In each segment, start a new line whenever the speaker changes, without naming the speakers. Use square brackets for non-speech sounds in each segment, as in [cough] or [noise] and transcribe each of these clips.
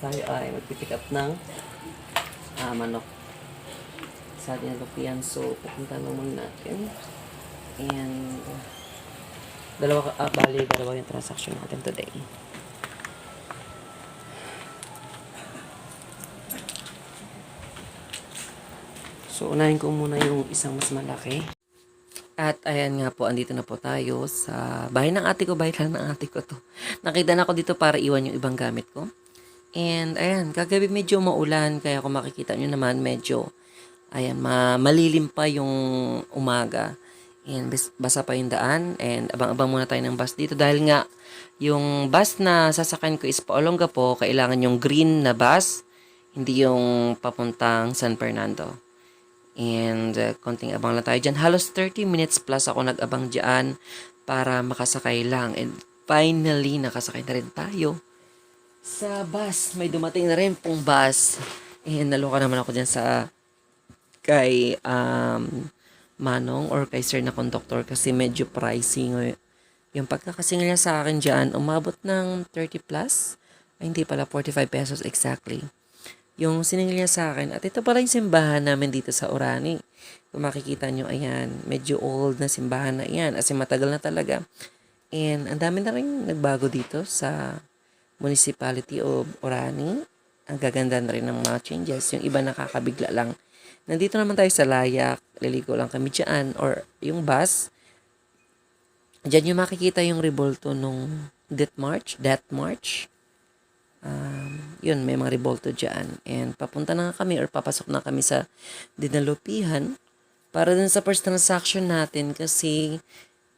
tayo ay magpipick up ng ah, manok sa ating lupian. So, pupunta na muna natin. And, dalawa, ah, bali, dalawa yung transaction natin today. So, unahin ko muna yung isang mas malaki. At ayan nga po, andito na po tayo sa bahay ng ate ko. Bahay lang ng ate ko to. Nakita na ako dito para iwan yung ibang gamit ko. And ayan, kagabi medyo maulan. Kaya kung makikita nyo naman, medyo ayan, ma malilim pa yung umaga. And basa pa yung daan. And abang-abang muna tayo ng bus dito. Dahil nga, yung bus na sasakyan ko is paolongga po. Kailangan yung green na bus. Hindi yung papuntang San Fernando. And uh, konting abang lang tayo dyan. Halos 30 minutes plus ako nag-abang dyan para makasakay lang. And finally, nakasakay na rin tayo sa bus. May dumating na rin pong bus. And naloka naman ako dyan sa kay um, Manong or kay sir na conductor kasi medyo pricey. Yung pagkakasing niya sa akin dyan, umabot ng 30 plus. Ay, hindi pala, 45 pesos exactly yung siningil niya sa akin. At ito pala yung simbahan namin dito sa Orani. Kung makikita nyo, ayan, medyo old na simbahan na yan. As in, matagal na talaga. And ang dami na rin nagbago dito sa municipality of Orani. Ang gaganda na rin ng mga changes. Yung iba nakakabigla lang. Nandito naman tayo sa Layak. Liligo lang kami dyan. Or yung bus. Diyan yung makikita yung revolto nung Death March. Death March um, yun, may mga revolto dyan. And papunta na nga kami or papasok na kami sa dinalupihan para dun sa first transaction natin kasi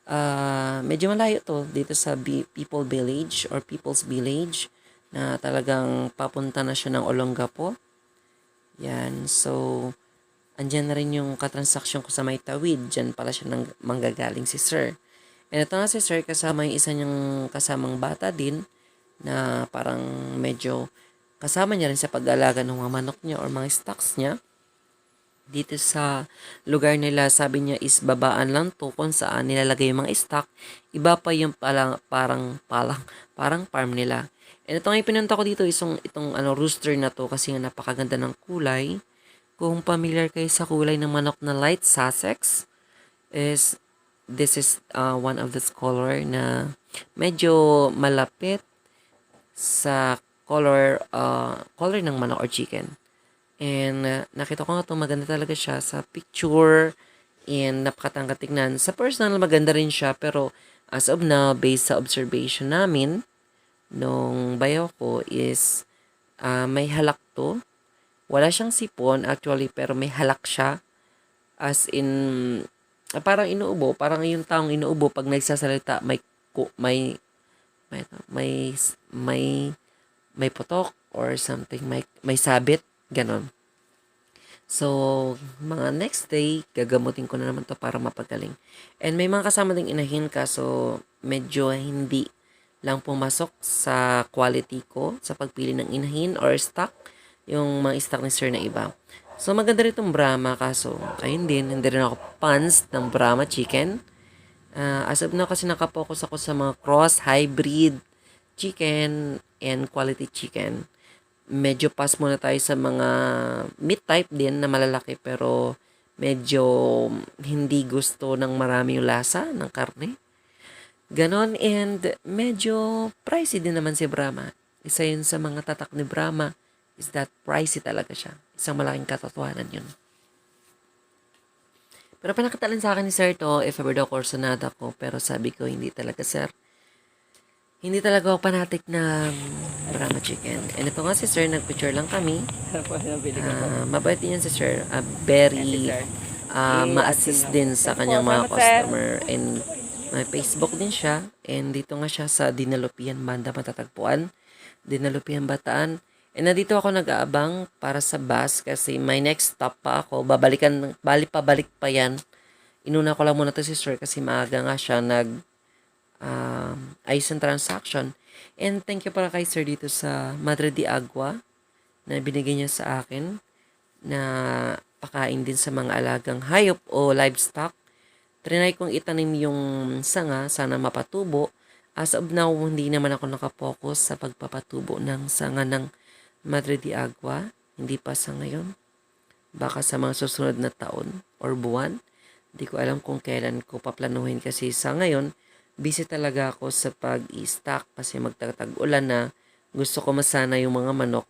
uh, medyo malayo to dito sa B- People Village or People's Village na talagang papunta na siya ng Olongapo. Yan, so andyan na rin yung katransaksyon ko sa may tawid. Diyan pala siya nang manggagaling si Sir. And ito nga si Sir kasama yung isa niyang kasamang bata din na parang medyo kasama niya rin sa pag-alaga ng mga manok niya or mga stocks niya. Dito sa lugar nila, sabi niya is babaan lang to kung saan nilalagay yung mga stock. Iba pa yung palang, parang, palang, parang farm nila. And ito nga yung pinunta ko dito, isang, itong ano, rooster na to kasi nga napakaganda ng kulay. Kung familiar kayo sa kulay ng manok na light Sussex, is this is uh, one of the color na medyo malapit sa color uh, color ng manok or chicken. And uh, nakita ko nga ito, maganda talaga siya sa picture and napakatangka tignan. Sa personal, maganda rin siya pero as of now, based sa observation namin nung bayo ko is uh, may halak to. Wala siyang sipon actually pero may halak siya as in uh, parang inuubo, parang yung taong inuubo pag nagsasalita may may may may may may putok or something may may sabit ganon. So mga next day gagamutin ko na naman to para mapagaling. And may mga kasama ding inahin ka so medyo hindi lang pumasok sa quality ko sa pagpili ng inahin or stock yung mga stock ni sir na iba. So maganda rin itong Brahma kaso ayun din hindi rin ako fans ng Brahma chicken. Uh, as of now kasi nakapokus ako sa mga cross hybrid chicken and quality chicken. Medyo pass muna tayo sa mga meat type din na malalaki pero medyo hindi gusto ng marami yung lasa ng karne. Ganon and medyo pricey din naman si Brahma. Isa yun sa mga tatak ni Brahma is that pricey talaga siya. Isang malaking katotohanan yun. Pero pinakatalan sa akin ni Sir to, if ever daw corsonada ko, pero sabi ko, hindi talaga, Sir. Hindi talaga ako panatik ng Brahma Chicken. And ito nga si Sir, nagpicture lang kami. Uh, mabait din yan si Sir. Uh, very uh, ma-assist din sa kanyang mga customer. And may Facebook din siya. And dito nga siya sa Dinalupian Banda matatagpuan. Dinalupian Bataan. And nandito ako nag-aabang para sa bus kasi my next stop pa ako. Babalikan, bali pabalik pa yan. Inuna ko lang muna to si sir kasi maaga nga siya nag uh, ayos ng transaction. And thank you para kay sir dito sa Madre de Agua na binigay niya sa akin na pakain din sa mga alagang hayop o livestock. Trinay kong itanim yung sanga, sana mapatubo. As of now, hindi naman ako nakapokus sa pagpapatubo ng sanga ng Madre de Agua. Hindi pa sa ngayon. Baka sa mga susunod na taon or buwan. Hindi ko alam kung kailan ko paplanuhin kasi sa ngayon, busy talaga ako sa pag-i-stock kasi magtatag ulan na gusto ko masana yung mga manok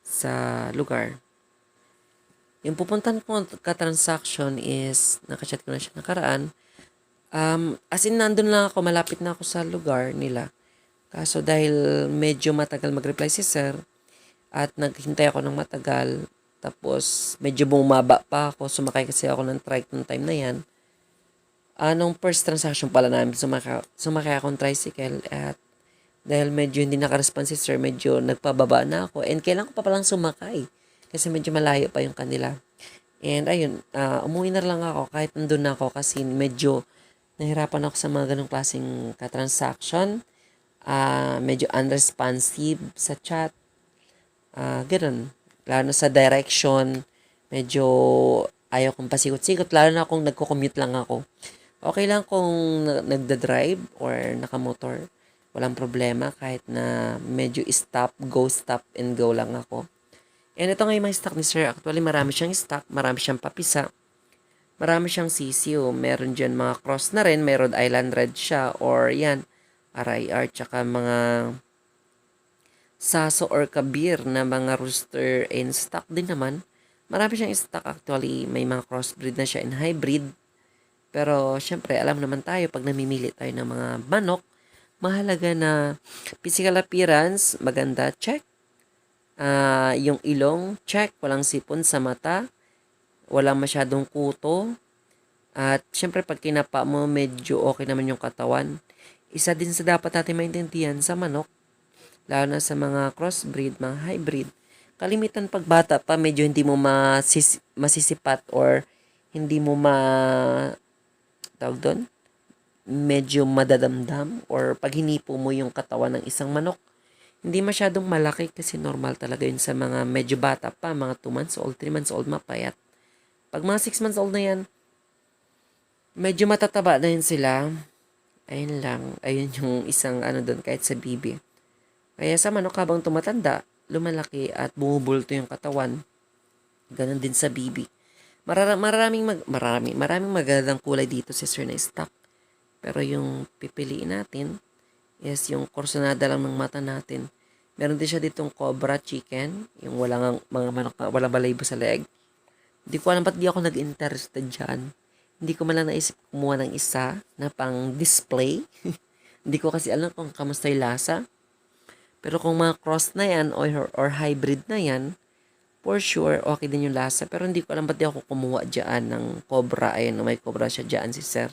sa lugar. Yung pupuntan ko ka-transaction is, nakachat ko na siya nakaraan. Um, as in, nandun lang ako, malapit na ako sa lugar nila. Kaso dahil medyo matagal mag-reply si sir, at naghintay ako ng matagal, tapos medyo bumaba pa ako, sumakay kasi ako ng trike ng time na yan. Anong first transaction pala namin, sumaka, sumakay akong tricycle at dahil medyo hindi nakaresponse si sir, medyo nagpababa na ako. And kailan ko pa palang sumakay kasi medyo malayo pa yung kanila. And ayun, uh, umuwi na lang ako kahit nandun na ako kasi medyo nahirapan ako sa mga ganong klaseng ka-transaction. Uh, medyo unresponsive sa chat. Uh, ganun. Lalo sa direction, medyo ayaw kong pasikot-sikot. Lalo na kung nagko-commute lang ako. Okay lang kung nagda-drive or nakamotor. Walang problema kahit na medyo stop, go, stop, and go lang ako. And ito nga yung mga stock ni Sir. Actually, marami siyang stock, marami siyang papisa. Marami siyang CCO. Meron dyan mga cross na rin. May Rhode Island Red siya. Or yan, RIR. Tsaka mga saso or kabir na mga rooster and stock din naman. Marami siyang stock actually. May mga crossbreed na siya and hybrid. Pero, syempre, alam naman tayo, pag namimili tayo ng mga manok, mahalaga na physical appearance, maganda, check. Uh, yung ilong, check. Walang sipon sa mata. Walang masyadong kuto. At, syempre, pag kinapa mo, medyo okay naman yung katawan. Isa din sa dapat natin maintindihan sa manok, lalo na sa mga crossbreed, mga hybrid, kalimitan pag bata pa, medyo hindi mo masis, masisipat or hindi mo ma tawag doon, medyo madadamdam or pag hinipo mo yung katawan ng isang manok, hindi masyadong malaki kasi normal talaga yun sa mga medyo bata pa, mga 2 months old, 3 months old, mapayat. Pag mga 6 months old na yan, medyo matataba na yun sila. Ayun lang, ayun [laughs] yung isang ano doon kahit sa bibi. Kaya sa manok habang tumatanda, lumalaki at bumubulto yung katawan. Ganon din sa bibi. Marara, maraming, mag, marami, maraming magandang kulay dito si Sir na stock. Pero yung pipiliin natin is yung korsonada lang ng mata natin. Meron din siya ditong cobra chicken, yung walang mga manok, walang balaybo sa leg. Hindi ko alam ba't di ako nag-interested dyan. Hindi ko man lang naisip kumuha ng isa na pang display. [laughs] Hindi ko kasi alam kung kamusta yung lasa. Pero kung mga cross na yan or, or hybrid na yan, for sure, okay din yung lasa. Pero hindi ko alam ba't di ako kumuha dyan ng cobra. Ayun, may cobra siya dyan si sir.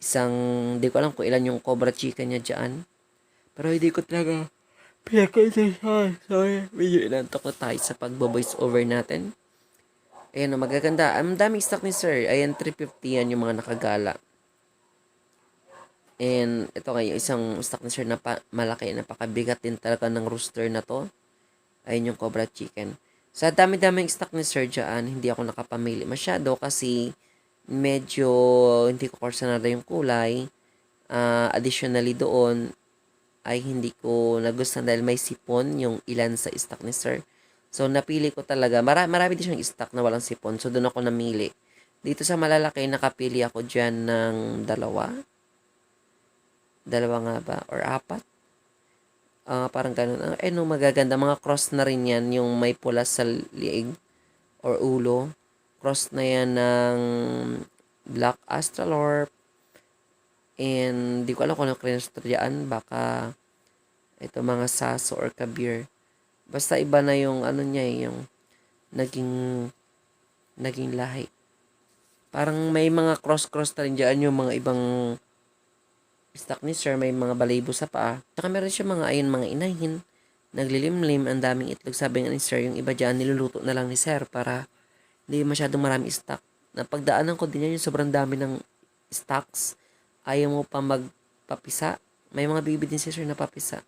Isang, hindi ko alam kung ilan yung cobra chicken niya dyan. Pero hindi ko talaga pinakaisahan. Sorry, medyo inantok ko tayo sa pagbo-voice over natin. Ayan, magaganda. Ang daming stock ni sir. Ayan, 350 yan yung mga nakagala. And ito yung isang stock ni sir na pa, malaki, napakabigat din talaga ng rooster na to. Ayun yung cobra chicken. Sa dami-daming stock ni Sir dyan, hindi ako nakapamili masyado kasi medyo hindi ko kursanada yung kulay. Uh, additionally doon, ay hindi ko nagustuhan dahil may sipon yung ilan sa stock ni Sir. So, napili ko talaga. Mara, marami din siyang stock na walang sipon. So, doon ako namili. Dito sa malalaki, nakapili ako dyan ng dalawa. Dalawa nga ba? Or apat? Uh, parang ganun. Uh, eh, no, magaganda. Mga cross na rin yan, yung may pula sa liig or ulo. Cross na yan ng Black Astralorp. And, di ko alam kung ano krinestoryaan. Baka, ito mga saso or kabir. Basta iba na yung, ano niya, eh, yung naging, naging lahi. Parang may mga cross-cross na rin dyan yung mga ibang stock ni sir, may mga balayibo sa paa. Saka meron siya mga ayun mga inahin. Naglilimlim, ang daming itlog. Sabi nga ni sir, yung iba dyan niluluto na lang ni sir para hindi masyadong marami stock. Napagdaanan ko din yan yung sobrang dami ng stocks. Ayaw mo pa magpapisa. May mga bibi din si sir na papisa.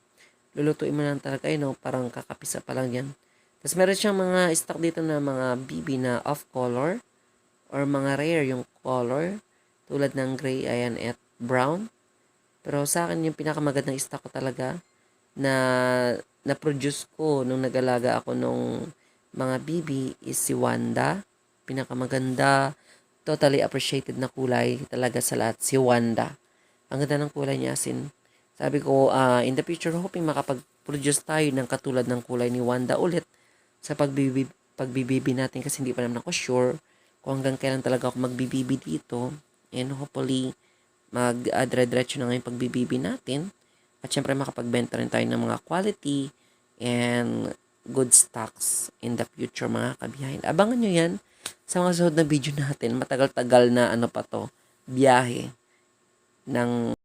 Lulutuin mo lang talaga yun, no? parang kakapisa pa lang yan. Tapos meron siyang mga stock dito na mga bibi na off color or mga rare yung color tulad ng gray, ayan, at brown. Pero sa akin, yung pinakamagandang stock ko talaga na na-produce ko nung nag-alaga ako nung mga bibi is si Wanda. Pinakamaganda, totally appreciated na kulay talaga sa lahat, si Wanda. Ang ganda ng kulay niya, as in, sabi ko, ah, in the future, hoping makapag-produce tayo ng katulad ng kulay ni Wanda ulit sa pagbibi, pagbibibi natin kasi hindi pa naman ako sure kung hanggang kailan talaga ako magbibibi dito. And hopefully, mag-adre-diretso na ngayon pagbibibi natin. At syempre, makapagbenta rin tayo ng mga quality and good stocks in the future mga kabiyahin. Abangan nyo yan sa mga susunod na video natin. Matagal-tagal na ano pa to, biyahe ng